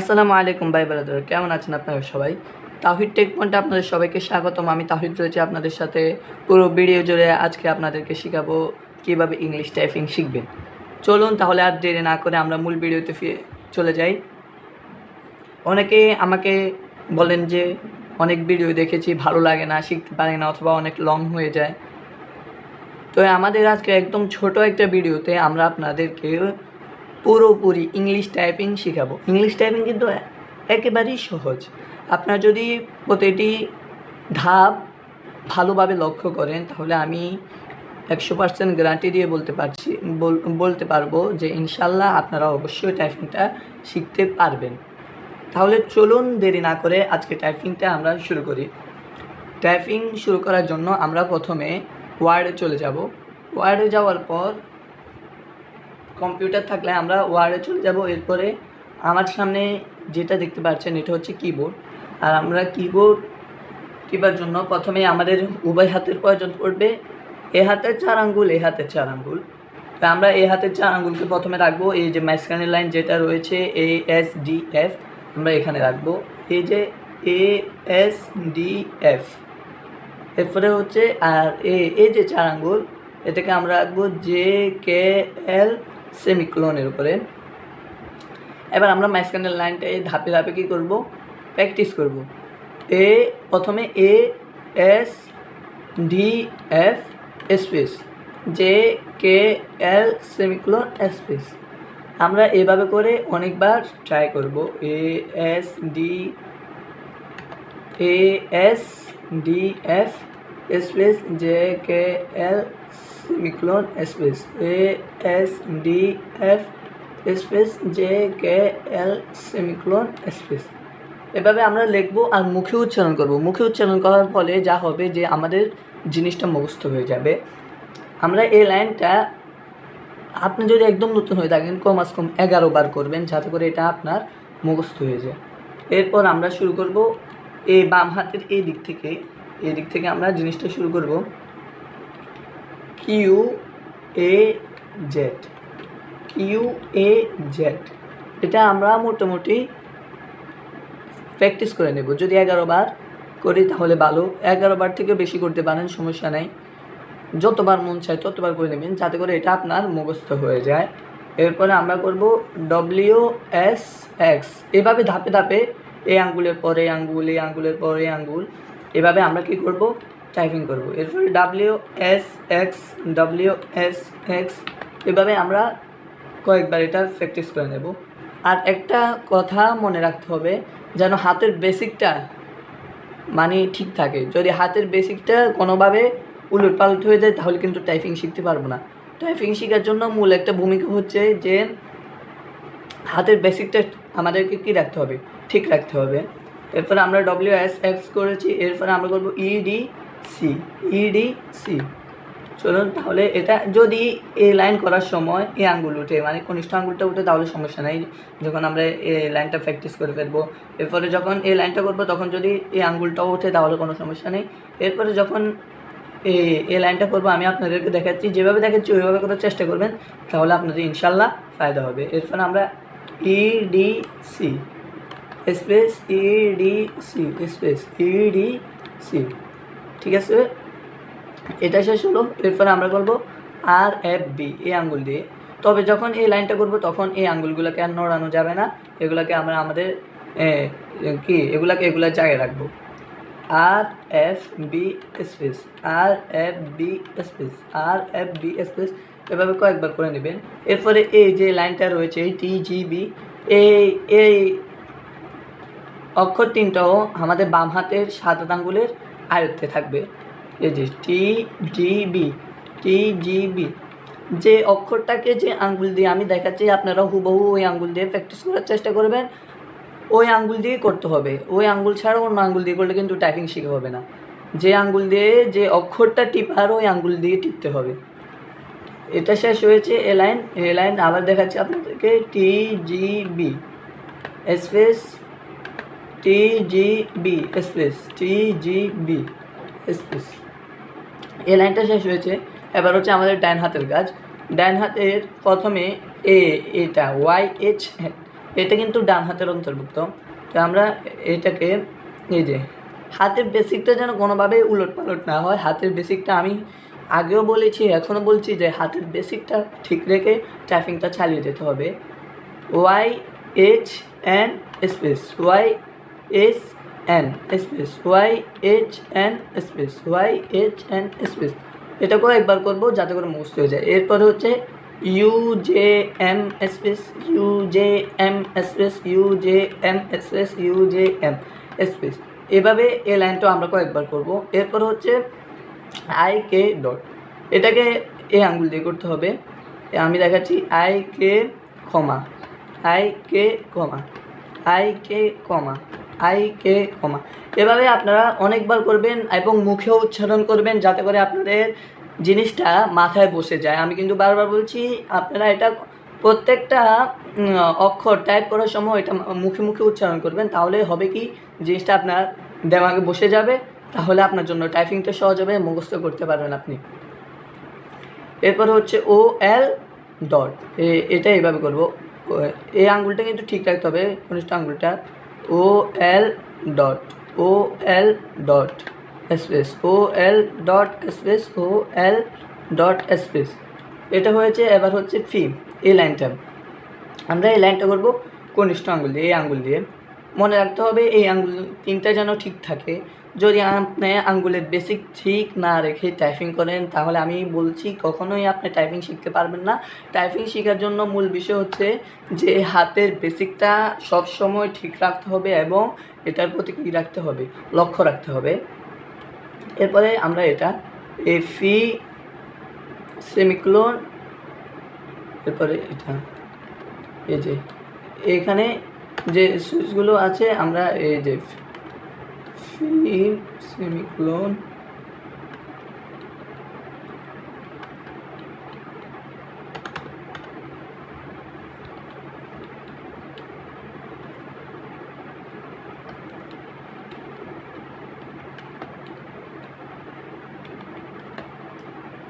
আসসালামু আলাইকুম ভাই ব্রাদার, কেমন আছেন আপনারা সবাই? তাহিদ টেক পয়েন্টে আপনাদের সবাইকে স্বাগতম। আমি তাহিদ রয়েছে আপনাদের সাথে। পুরো ভিডিও জুড়ে আজকে আপনাদেরকে শেখাবো কীভাবে ইংলিশ টাইপিং শিখবেন। চলুন তাহলে আর দেরি না করে আমরা মূল ভিডিওতে ফিরে চলে যাই। অনেকে আমাকে বলেন যে, অনেক ভিডিও দেখেছি, ভালো লাগে না, শিখতে পারি না, অথবা অনেক লং হয়ে যায়। তো আমাদের আজকে একদম ছোট একটা ভিডিওতে আমরা আপনাদেরকে পুরোপুরি ইংলিশ টাইপিং শেখাবো। ইংলিশ টাইপিং কিন্তু একেবারেই সহজ। আপনার যদি প্রতিটি ধাপ ভালোভাবে লক্ষ্য করেন, তাহলে আমি একশো পার্সেন্ট গ্যারান্টি দিয়ে বলতে পারছি, বল- বলতে পারব যে ইনশাল্লাহ আপনারা অবশ্যই টাইপিংটা শিখতে পারবেন। তাহলে চলুন দেরি না করে আজকে টাইপিংটা আমরা শুরু করি। টাইপিং শুরু করার জন্য আমরা প্রথমে ওয়ার্ডে চলে যাব। ওয়ার্ডে যাওয়ার পর কম্পিউটার থাকলে আমরা ওয়ার্ডে চলে যাব। এরপরে আমার সামনে যেটা দেখতে পাচ্ছেন, এটা হচ্ছে কিবোর্ড আর আমরা কিবোর্ড টিপার জন্য প্রথমে আমাদের উভয় হাতের প্রয়োজন পড়বে। এ হাতের চার আঙ্গুল, এ হাতের চার আঙ্গুল। তা আমরা এ হাতের চার আঙ্গুলকে প্রথমে রাখব। এই যে মাঝখানের লাইন যেটা রয়েছে, এ, এস, ডি, এফ, আমরা এখানে রাখব। এই যে এ, এস, ডি, এফ। এরপরে হচ্ছে আর এ এই যে চার আঙ্গুল, এটাকে আমরা রাখব জে, কে, এল সেমিক্লোনের উপরে। এবার আমরা মাঝখানের লাইনটা এই ধাপে ধাপে কী করব? প্র্যাকটিস করব। এ, প্রথমে A, S, D, F, space. J, K, L, semicolon, space. আমরা এভাবে করে অনেকবার ট্রাই করব। A, S, D, A, S, D, F, space, J, K, L semicolon space A S D F space J K L semicolon space এভাবে আমরা লিখব আর মুখে উচ্চারণ করব। মুখে উচ্চারণ করার ফলে যা হবে যে আমাদের জিনিসটা মুখস্থ হয়ে যাবে। আমরা এই লাইনটা আপনি যদি একদম নতুন হয়ে থাকেন কমাস কম এগারো বার করবেন যাতে করে এটা আপনার মুখস্থ হয়ে যায়। এরপর আমরা শুরু করব এই বাম হাতের এই দিক থেকে। এই দিক থেকে আমরা জিনিসটা শুরু করব। Q A Z Q A Z এটা আমরা মোটামুটি প্র্যাকটিস করে নেব। যদি এগারো বার করি তাহলে ভালো। এগারো বার থেকে বেশি করতে পারেন, সমস্যা নেই। যতবার মন চায় ততবার করে নেবেন, যাতে করে এটা আপনার মুখস্থ হয়ে যায়। এরপরে আমরা করব ডব্লিউ এস এক্স এভাবে ধাপে ধাপে এই আঙ্গুলের পরে আঙ্গুল, এই আঙ্গুলের পরে আঙ্গুল। এভাবে আমরা কি করব? টাইপিং করব। এরপরে W S X W S X এভাবে আমরা কয়েকবার এটা প্র্যাকটিস করে নেব। আর একটা কথা মনে রাখতে হবে, যেন হাতের বেসিকটা মানে ঠিক থাকে। যদি হাতের বেসিকটা কোনোভাবে উলট পালট হয়ে যায়, তাহলে কিন্তু টাইপিং শিখতে পারব না। টাইপিং শেখার জন্য মূল একটা ভূমিকা হচ্ছে যে, হাতের বেসিকটা আমাদেরকে কী রাখতে হবে? ঠিক রাখতে হবে। এরপরে আমরা ডব্লিউ এস এক্স করেছি। এরপরে আমরা করব E E D C E D C চলুন, তাহলে এটা যদি এই লাইন করার সময় এই আঙ্গুল উঠে মানে কনিষ্ঠ আঙ্গুলটা উঠে, তাহলে সমস্যা নেই। যখন আমরা এই লাইনটা প্র্যাকটিস করে ফেলব এরপরে যখন এই লাইনটা করব, তখন যদি এই আঙ্গুলটাও ওঠে, তাহলে কোনো সমস্যা নেই। এরপরে যখন এই লাইনটা করব, আমি আপনাদেরকে দেখাচ্ছি, যেভাবে দেখাচ্ছি, ওইভাবে করার চেষ্টা করবেন, তাহলে আপনাদের ইনশাল্লাহ ফায়দা হবে। এরপরে আমরা E E D C space E D C space E D C ঠিক আছে? এটা শেষ হলো। এরপরে আমরা করব আর এফ বি এই আঙ্গুল দিয়ে। তবে যখন এই লাইনটা করব, তখন এই আঙ্গুলগুলোকে আর নড়ানো যাবে না। এগুলোকে আমরা আমাদের কি, এগুলাকে এগুলার জায়গায় রাখব। R F B space R F B space R F B space এভাবে কয়েকবার করে নেবেন। এরপরে এই যে লাইনটা রয়েছে, এই টি জি বি এই এই অক্ষর তিনটাও আমাদের বাম হাতের সাত আঙ্গুলের আয়ত্তে থাকবে। এই যে টি, জি, বি, টি, জি, বি, যে অক্ষরটাকে যে আঙ্গুল দিয়ে আমি দেখাচ্ছি, আপনারা হুবহু ওই আঙ্গুল দিয়ে প্র্যাকটিস করার চেষ্টা করবেন। ওই আঙ্গুল দিয়েই করতে হবে। ওই আঙ্গুল ছাড়া অন্য আঙ্গুল দিয়ে করলে কিন্তু টাইপিং শেখা হবে না। যে আঙ্গুল দিয়ে যে অক্ষরটা টিপার ওই আঙ্গুল দিয়ে টিপতে হবে। এটা শেষ হয়েছে এ লাইন। এ লাইন আবার দেখাচ্ছি আপনাদেরকে। T, G, B, space T G B space T G space এই লাইনটা শেষ হয়েছে। এবার হচ্ছে আমাদের ডান হাতের কাজ। ডান হাতের প্রথমে এ, এটা, ওয়াই, এইচ এটা কিন্তু ডান হাতের অন্তর্ভুক্ত। তো আমরা এটাকে এই যে, হাতের বেসিকটা যেন কোনোভাবে উলট পালট না হয়, হাতের বেসিকটা আমি আগেও বলেছি, এখনও বলছি যে হাতের বেসিকটা ঠিক রেখে টাইপিংটা চালিয়ে যেতে হবে। Y, H N space, Y S N space Y H N space Y H N space এটাকেও একবার করব যাতে করে মুখস্থ হয়ে যায়। এরপরে হচ্ছে U J M space U J M space U J M space U J M space এভাবে এই লাইনটা আমরা কয়েকবার করব। এরপর হচ্ছে আই কে ডট এটাকে এই আঙ্গুল দিয়ে করতে হবে। আমি দেখাচ্ছি I K comma I K comma I K comma I K comma. এভাবে আপনারা অনেকবার করবেন এবং মুখেও উচ্চারণ করবেন যাতে করে আপনাদের জিনিসটা মাথায় বসে যায়। আমি কিন্তু বারবার বলছি, আপনারা এটা প্রত্যেকটা অক্ষর টাইপ করার সময় এটা মুখে মুখে উচ্চারণ করবেন। তাহলে হবে কি, জিনিসটা আপনার দেমাগে বসে যাবে, তাহলে আপনার জন্য টাইপিংটা সহজ হবে, মুখস্থ করতে পারবেন আপনি। এরপর হচ্ছে ও এল ডট এটা এইভাবে করব। এই আঙ্গুলটা কিন্তু ঠিক রাখতে হবে কনিষ্ঠ আঙ্গুলটা। O L dot O L dot space O L dot space O L dot space এটা হয়েছে, এবার হচ্ছে ফি এই লাইনটা আমরা এই লাইনটা করব কনিষ্ঠ আঙ্গুল দিয়ে, এই আঙ্গুল দিয়ে। মনে রাখতে হবে, এই আঙ্গুল তিনটা যেন ঠিক থাকে। যদি আপনি আঙ্গুলের বেসিক ঠিক না রেখে টাইপিং করেন, তাহলে আমি বলছি কখনোই আপনি টাইপিং শিখতে পারবেন না। টাইপিং শেখার জন্য মূল বিষয় হচ্ছে যে হাতের বেসিকটা সব সময় ঠিক রাখতে হবে এবং এটার প্রতি কী রাখতে হবে? লক্ষ্য রাখতে হবে। এরপরে আমরা এটা এফি সেমিক্লোন, এরপরে এটা এই যে, এখানে যে সুইচগুলো আছে, আমরা এই যে ফি সেমিক্লোন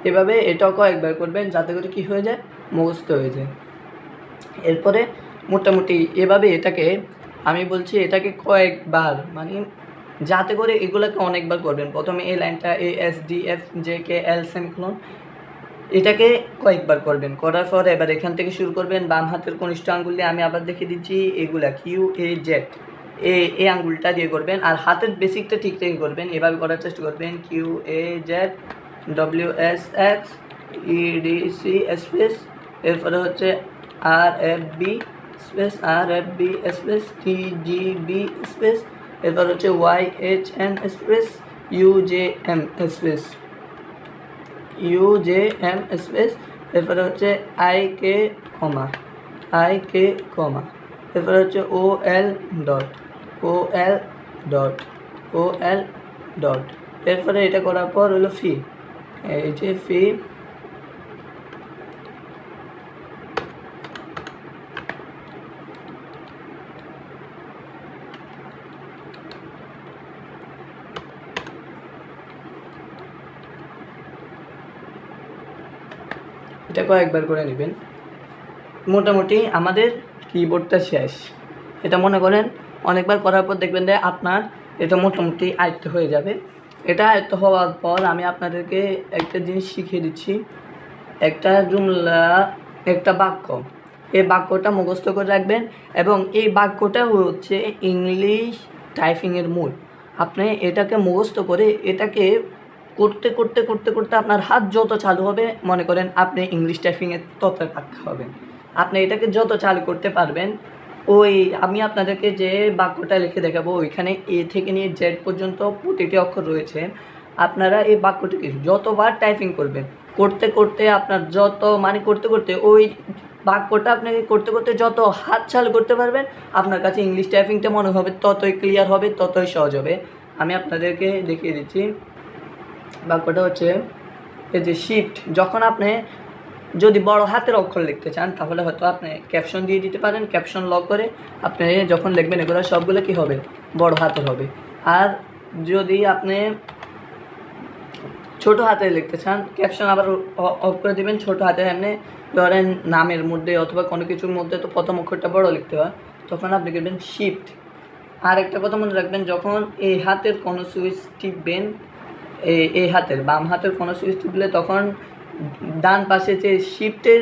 এভাবে এটাও কয়েকবার করবেন যাতে করে কি হয়ে যায়? মুখস্থ হয়ে যায়। এরপরে মোটামুটি এভাবে এটাকে, আমি বলছি এটাকে কয়েকবার মানে যাতে করে এগুলোকে অনেকবার করবেন। প্রথমে এই লাইনটা A, S, D, F, J, K, L semicolon এটাকে কয়েকবার করবেন। করার পর এবার এখান থেকে শুরু করবেন। বাম হাতের কনিষ্ঠ আঙ্গুল দিয়ে আমি আবার দেখিয়ে দিচ্ছি, এগুলা কিউ এ জেড এ এই আঙ্গুলটা দিয়ে করবেন। আর হাতের বেসিকটা ঠিক থেকে করবেন। এভাবে করার চেষ্টা করবেন। Q A Z W S X E D C space এরপরে হচ্ছে R F B space R F B space T G B space এরপর হচ্ছে Y H N space U J M space U J M space এরপরে হচ্ছে I K comma. I K comma. এরপরে হচ্ছে O L dot O L dot O L dot এরপরে এটা করার পর হলো ফি এই যে ফি এটা কয়েকবার করে নেবেন। মোটামুটি আমাদের কিবোর্ডটা শেষ। এটা মনে করেন, অনেকবার করার পর দেখবেন যে আপনার এটা মোটামুটি আয়ত্ত হয়ে যাবে। এটা আয়ত্ত হওয়ার পর আমি আপনাদেরকে একটা জিনিস শিখিয়ে দিচ্ছি। একটা জুমলা, একটা বাক্য। এই বাক্যটা মুখস্থ করে রাখবেন এবং এই বাক্যটা হচ্ছে ইংলিশ টাইপিংয়ের মূল। আপনি এটাকে মুখস্থ করে এটাকে করতে করতে করতে করতে আপনার হাত যত চালু হবে, মনে করেন আপনি ইংলিশ টাইপিংয়ে তত পাক্কা হবেন। আপনি এটাকে যত চালু করতে পারবেন, ওই আমি আপনাদেরকে যে বাক্যটা লিখে দেখাবো, ওইখানে এ থেকে নিয়ে জেড পর্যন্ত প্রতিটি অক্ষর রয়েছে। আপনারা এই বাক্যটিকে যতবার টাইপিং করবেন, করতে করতে আপনার যত মানে করতে করতে ওই বাক্যটা আপনাকে করতে করতে যত হাত চালু করতে পারবেন, আপনার কাছে ইংলিশ টাইপিংটা মনে হবে ততই ক্লিয়ার হবে, ততই সহজ হবে। আমি আপনাদেরকে দেখিয়ে দিচ্ছি। বাক্যটা হচ্ছে এই যে শিফট যখন আপনি যদি বড় হাতের অক্ষর লিখতে চান, তাহলে হয়তো আপনি ক্যাপশন দিয়ে দিতে পারেন ক্যাপশন লক করে আপনি যখন লিখবেন এগুলো সবগুলো কি হবে? বড় হাতের হবে। আর যদি আপনি ছোট হাতে লিখতে চান ক্যাপশন আবার অফ করে দিবেন, ছোট হাতে এমনি ধরেন নামের মধ্যে অথবা কোনো কিছুর মধ্যে তো প্রথম অক্ষরটা বড় লিখতে হয়, তখন আপনি করবেন? শিফট আর একটা কথা মনে রাখবেন, যখন এই হাতের কোনো সুইচ টিপবেন এই এই হাতের, বাম হাতের কোনো সুইচ টিপলে তখন ডান পাশে যে শিফটের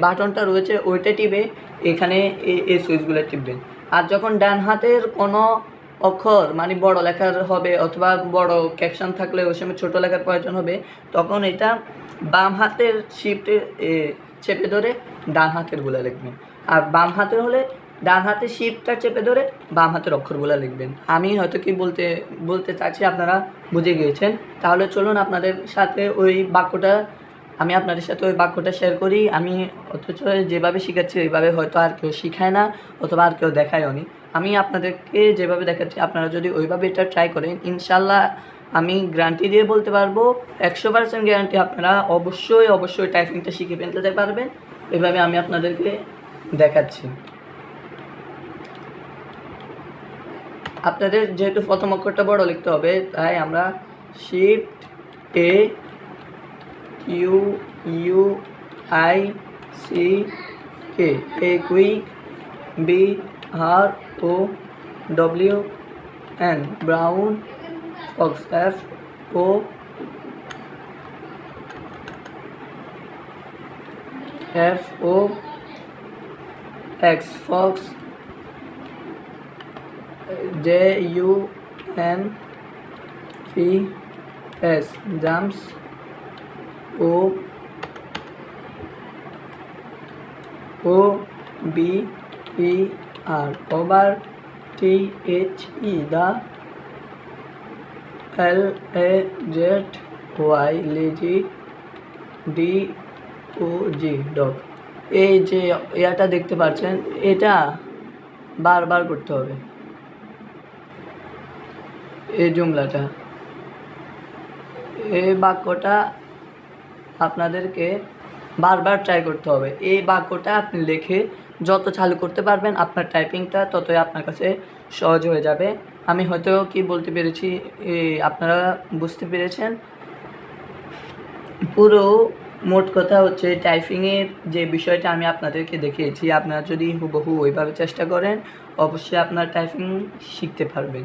বাটনটা রয়েছে, ওইটা টিপে এখানে এই- এই সুইচগুলো টিপবেন। আর যখন ডান হাতের কোনো অক্ষর মানে বড় লেখার হবে অথবা বড় ক্যাপশন থাকলে ওই সময় ছোটো লেখার প্রয়োজন হবে, তখন এটা বাম হাতের শিফটে চেপে ধরে ডান হাতেরগুলা লিখবেন। আর বাম হাতের হলে ডান হাতে শিফটটা চেপে ধরে বাম হাতের অক্ষরগুলো লিখবেন। আমি হয়তো কি বলতে বলতে চাচ্ছি আপনারা বুঝে গিয়েছেন। তাহলে চলুন আপনাদের সাথে ওই বাক্যটা, আমি আপনাদের সাথে ওই বাক্যটা শেয়ার করি। আমি অথচ যেভাবে শেখাচ্ছি ওইভাবে হয়তো আর কেউ শিখায় না, অথবা আর কেউ দেখায়ও নি। আমি আপনাদেরকে যেভাবে দেখাচ্ছি, আপনারা যদি ওইভাবে এটা ট্রাই করেন, ইনশাল্লাহ আমি গ্যারান্টি দিয়ে বলতে পারব, একশো পার্সেন্ট গ্যারান্টি আপনারা অবশ্যই অবশ্যই টাইপিংটা শিখে ফেলতে পারবেন। এভাবে আমি আপনাদেরকে দেখাচ্ছি। আপনাদের যেহেতু প্রথম অক্ষরটা বড় লিখতে হবে, তাই আমরা shift A Q U I C K A quick B R O W N brown fox F O F O X fox J U M P S jumps O O B E R over T H E the L A Z Y lazy D O G dog এই যে এটা দেখতে পাচ্ছেন এটা বারবার করতে হবে এই জুমলাটা। এই বাক্যটা আপনাদেরকে বারবার ট্রাই করতে হবে। এই বাক্যটা আপনি লিখে যত চালু করতে পারবেন, আপনার টাইপিংটা ততই আপনার কাছে সহজ হয়ে যাবে। আমি হয়তো কি বলতে পেরেছি আপনারা বুঝতে পেরেছেন? পুরো মোট কথা হচ্ছে টাইপিংয়ের যে বিষয়টা আমি আপনাদেরকে দেখিয়েছি, আপনারা যদি হুবহু ওইভাবে চেষ্টা করেন, অবশ্যই আপনার টাইপিং শিখতে পারবেন।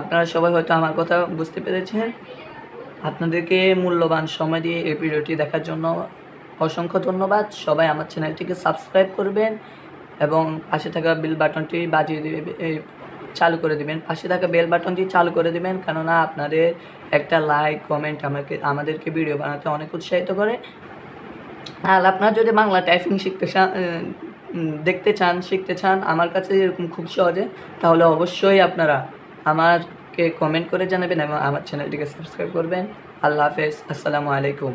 আপনারা সবাই হয়তো আমার কথা বুঝতে পেরেছেন। আপনাদেরকে মূল্যবান সময় দিয়ে এই ভিডিওটি দেখার জন্য অসংখ্য ধন্যবাদ। সবাই আমার চ্যানেলটিকে সাবস্ক্রাইব করবেন এবং পাশে থাকা বেল বাটনটি বাজিয়ে দিবে চালু করে দিবেন। পাশে থাকা বেল বাটনটি চালু করে দিবেন, কেননা আপনাদের একটা লাইক, কমেন্ট আমাকে, আমাদেরকে ভিডিও বানাতে অনেক উৎসাহিত করে। আর আপনারা যদি বাংলা টাইপিং শিখতে চান দেখতে চান, শিখতে চান, আমার কাছে এরকম খুব সহজে, তাহলে অবশ্যই আপনারা আমাকে কমেন্ট করে জানাবেন এবং আমার চ্যানেলটিকে সাবস্ক্রাইব করবেন। আল্লাহ হাফেজ। আসসালামু আলাইকুম।